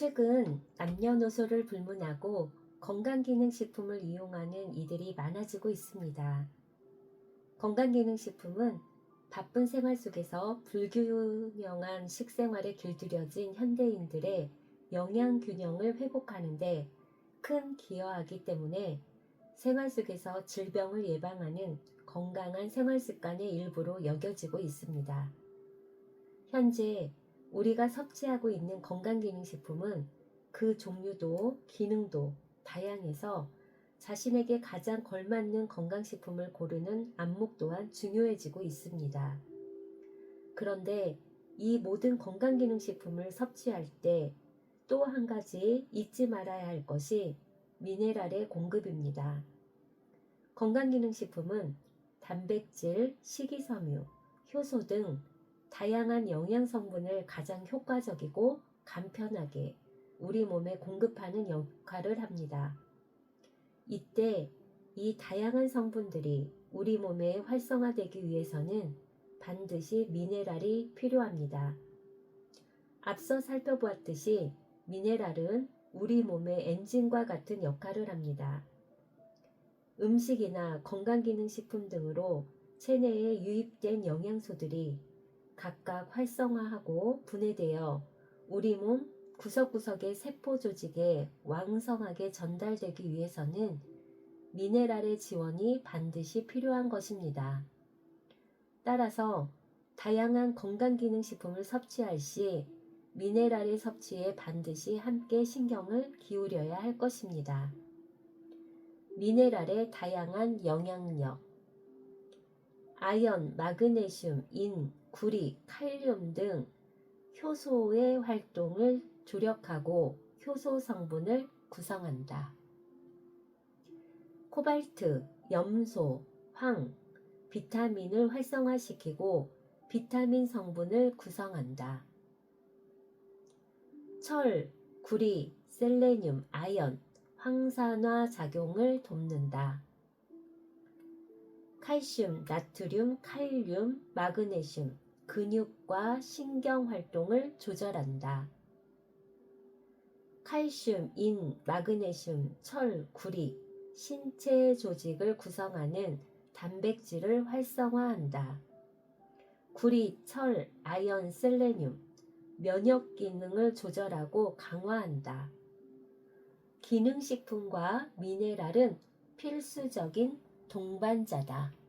최근 남녀노소를 불문하고 건강기능식품을 이용하는 이들이 많아지고 있습니다. 건강기능식품은 바쁜 생활 속에서 불균형한 식생활에 길들여진 현대인들의 영양 균형을 회복하는데 큰 기여하기 때문에 생활 속에서 질병을 예방하는 건강한 생활 습관의 일부로 여겨지고 있습니다. 현재 우리가 섭취하고 있는 건강기능식품은 그 종류도 기능도 다양해서 자신에게 가장 걸맞는 건강식품을 고르는 안목 또한 중요해지고 있습니다. 그런데 이 모든 건강기능식품을 섭취할 때 또 한 가지 잊지 말아야 할 것이 미네랄의 공급입니다. 건강기능식품은 단백질, 식이섬유, 효소 등 다양한 영양 성분을 가장 효과적이고 간편하게 우리 몸에 공급하는 역할을 합니다. 이때 이 다양한 성분들이 우리 몸에 활성화되기 위해서는 반드시 미네랄이 필요합니다. 앞서 살펴보았듯이 미네랄은 우리 몸의 엔진과 같은 역할을 합니다. 음식이나 건강기능식품 등으로 체내에 유입된 영양소들이 각각 활성화하고 분해되어 우리 몸 구석구석의 세포 조직에 왕성하게 전달되기 위해서는 미네랄의 지원이 반드시 필요한 것입니다. 따라서 다양한 건강기능식품을 섭취할 시 미네랄의 섭취에 반드시 함께 신경을 기울여야 할 것입니다. 미네랄의 다양한 영향력 아연, 마그네슘, 인, 구리, 칼륨 등 효소의 활동을 조력하고 효소 성분을 구성한다. 코발트, 염소, 황, 비타민을 활성화시키고 비타민 성분을 구성한다. 철, 구리, 셀레늄, 아연, 황산화 작용을 돕는다. 칼슘, 나트륨, 칼륨, 마그네슘, 근육과 신경 활동을 조절한다. 칼슘, 인, 마그네슘, 철, 구리, 신체 조직을 구성하는 단백질을 활성화한다. 구리, 철, 아연, 셀레늄, 면역 기능을 조절하고 강화한다. 기능식품과 미네랄은 필수적인 동반자다.